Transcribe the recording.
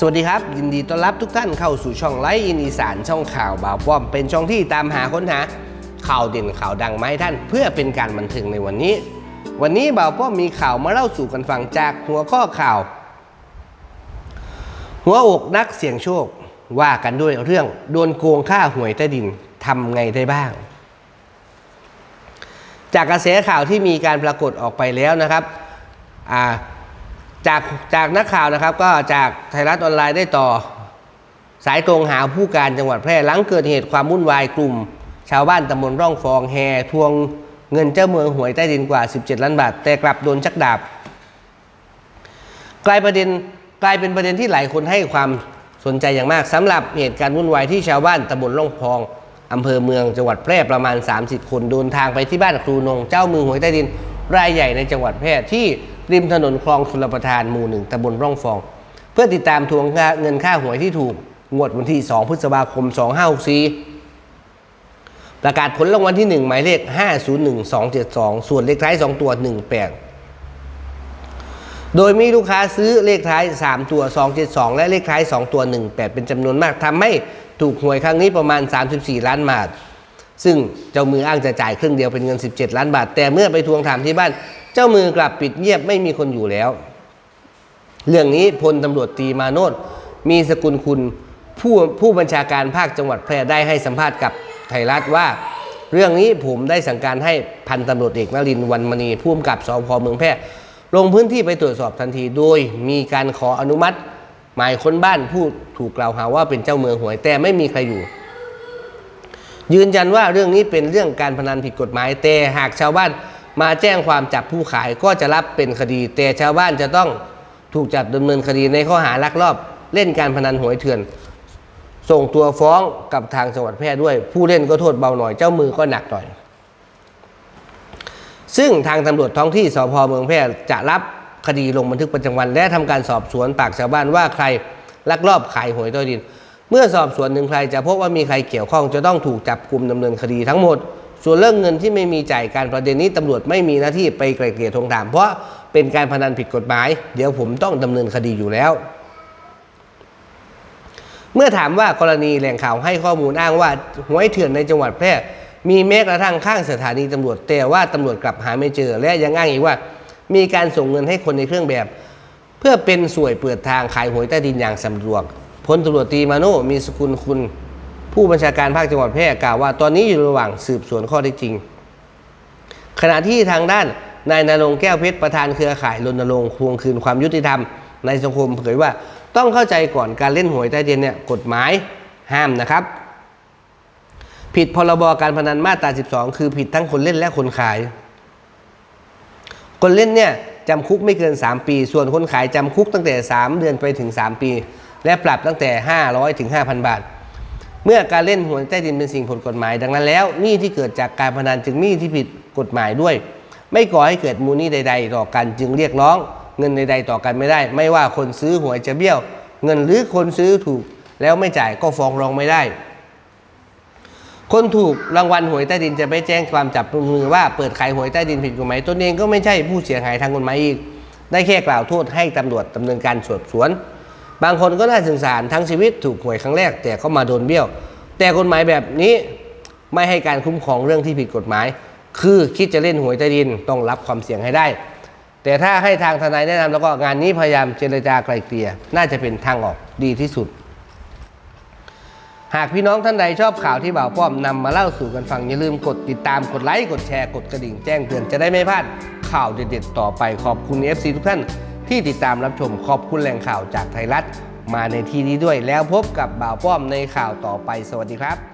สวัสดีครับ ยินดีต้อนรับทุกท่านเข้าสู่ช่องไลฟ์อินอีสานช่องข่าวบ่าวป้อมเป็นช่องที่ตามหาค้นหา ข่าวเด่นข่าวดังมาให้ท่าน เพื่อเป็นการบันเทิงในวันนี้ วันนี้บ่าวป้อมมีข่าวมาเล่าสู่กันฟังจากหัวข้อข่าว หัวอกนักเสี่ยงโชคว่ากันด้วยเรื่องโดนโกงค่าหวยใต้ดินทำไงได้บ้าง จากกระแสข่าวที่มีการปรากฏออกไปแล้วนะครับอ่า จากจากนักข่าวนะครับก็จากไทยรัฐออนไลน์ได้ต่อ สายตรงหาผู้การจังหวัดแพร่หลังเกิดเหตุความวุ่นวายกลุ่ม ชาวบ้านตำบลร่องฟองแห่ทวงเงินเจ้าเมืองหวยใต้ดินกว่า 17 ล้านบาท แต่กลับโดนชักดาบ กลายประเด็นกลายเป็นประเด็นที่หลายคนให้ความสนใจอย่างมากสำหรับเหตุการณ์วุ่นวายที่ชาวบ้านตำบลล่องพองอำเภอเมืองจังหวัดแพร่ประมาณ 30 คนเดินทางไปที่บ้านครูนงเจ้ามือหวยใต้ดิน รายใหญ่ในจังหวัดแพร่ที่ริมถนนคลองชลประทานหมู่หนึ่งตำบลร่องฟอง เพื่อติดตามทวงเงินค่าหวยที่ถูกงวดวันที่ 2 พฤษภาคม 2564 ประกาศผลรางวัลที่ 1 หมายเลข 501272 ส่วนเลขท้าย 2 ตัว 18 โดยมีลูกค้าซื้อเลขท้าย 3 ตัว 272 และเลขท้าย 2 ตัว 18 เป็นจำนวนมากทำให้ถูกหวยครั้งนี้ประมาณ 34 ล้านบาท ซึ่งเจ้ามืออ้างจะจ่ายครึ่งเดียวเป็นเงิน 17 ล้านบาท แต่เมื่อไปทวงถามที่บ้าน เจ้ามือกลับปิดเงียบไม่มีคนอยู่แล้ว เรื่องนี้พลตำรวจตีมาโนดมีสกุลคุณผู้ผู้บัญชาการภาคจังหวัดแพร่ได้ให้สัมภาษณ์กับไทยรัฐว่า เรื่องนี้ผมได้สั่งการให้พันตำรวจเอกนรินวันมณีผู้กำกับสพเมืองแพร่ลงพื้นที่ไปตรวจสอบทันทีโดยมีการขออนุมัติ หมายค้นบ้านผู้ถูกกล่าวหาว่าเป็นเจ้าเมืองหวยแต่ไม่มีใครอยู่ ยืนยันว่าเรื่องนี้เป็นเรื่องการพนันผิดกฎหมายแต่หากชาวบ้านมาแจ้งความจับผู้ขายก็จะรับเป็นคดี แต่ชาวบ้านจะต้องถูกจับดำเนินคดีในข้อหาลักลอบ เล่นการพนันหวยเถื่อน ส่งตัวฟ้องกับทางจังหวัดแพร่ด้วย ผู้เล่นก็โทษเบาหน่อยเจ้ามือก็หนักหน่อย ซึ่งทางตำรวจท้องที่สพเมืองแพร่จะรับคดีลงบันทึกประจำวัน และทำการสอบสวนปากชาวบ้านว่าใครลักลอบขายหวยใต้ดิน เมื่อสอบสวนหนึ่งใครจะพบว่ามีใครเกี่ยวข้องจะต้องถูกจับกลุ่มดำเนินคดีทั้งหมด ส่วนเรื่องเงินที่ไม่มีจ่ายการประเด็นนี้ตำรวจไม่มีหน้าที่ไปไกลเกลี่ยทวงถาม เพราะเป็นการพนันผิดกฎหมาย เดี๋ยวผมต้องดำเนินคดีอยู่แล้ว เมื่อถามว่ากรณีแหล่งข่าวให้ข้อมูลอ้างว่าหวยเถื่อนในจังหวัดแพร่มีแม้กระทั่งข้างสถานีตำรวจแต่ว่าตำรวจกลับหาไม่เจอ และยังอ้างอีกว่า มีการส่งเงินให้คนในเครื่องแบบ เพื่อเป็นสวยเปิดทางขายหวยใต้ดินอย่างสะดวก พลตำรวจตีมาโนมีสกุลคุณ ผู้บัญชาการภาคจังหวัดแพร่กล่าวว่า ตอนนี้อยู่ระหว่างสืบสวนข้อเท็จจริง ขณะที่ทางด้านนายนรงแก้วเพชรประธานเครือข่ายรณรงค์ทวงคืนความยุติธรรม ในสังคมเผยว่าต้องเข้าใจก่อนการเล่นหวยใต้ดินเนี่ยกฎหมายห้ามนะครับ ผิดพรบการพนันมาตรา 12 คือผิดทั้งคนเล่นและคนขาย คนเล่นเนี่ยจำคุกไม่เกิน 3 ปี ส่วนคนขายจำคุกตั้งแต่ 3 เดือนไปถึง 3 ปี และปรับตั้งแต่ 500 ถึง 5,000 บาท เมื่อการเล่นหวยใต้ดินเป็นสิ่งผิดกฎหมาย ดังนั้นแล้วหนี้ที่เกิดจากการพนันจึงหนี้ที่ผิดกฎหมายด้วย ไม่ก่อให้เกิดมูลหนี้ใด ๆ ต่อกันจึงเรียกร้อง เงินใด ๆ ต่อกันไม่ได้ ไม่ว่าคนซื้อหวยจะเบี้ยว เงินหรือคนซื้อถูกแล้วไม่จ่ายก็ฟ้องร้องไม่ได้ คนถูกรางวัลหวยใต้ดินจะไปแจ้งความจับมือว่าเปิดขายหวยใต้ดินผิดกฎหมายตนเองก็ไม่ใช่ผู้เสียหายทางกฎหมายอีก ได้แค่กล่าวโทษให้ตำรวจดำเนินการสอบสวน บางคนก็น่าสงสารทั้งชีวิตถูกหวยครั้งแรก แต่ก็มาโดนเบี้ยว แต่กฎหมายแบบนี้ไม่ให้การคุ้มครองเรื่องที่ผิดกฎหมาย คือคิดจะเล่นหวยใต้ดินต้องรับความเสี่ยงให้ได้ แต่ถ้าให้ทางทนายแนะนำแล้วก็งานนี้พยายามเจรจาไกลเกลี่ยน่าจะเป็นทางออกดีที่สุด หากพี่น้องท่านใดชอบข่าวที่บ่าวป้อมนำมาเล่าสู่กันฟังอย่าลืมกดติดตามกดไลค์กดแชร์กดกระดิ่งแจ้งเตือนจะได้ไม่พลาดข่าวเด็ดๆต่อไปขอบคุณ FC ทุกท่าน ที่ติดตามรับชมขอบคุณแหล่งข่าวจากไทยรัฐ มาในที่นี้ด้วยแล้วพบกับบ่าวป้อมในข่าวต่อไปสวัสดีครับ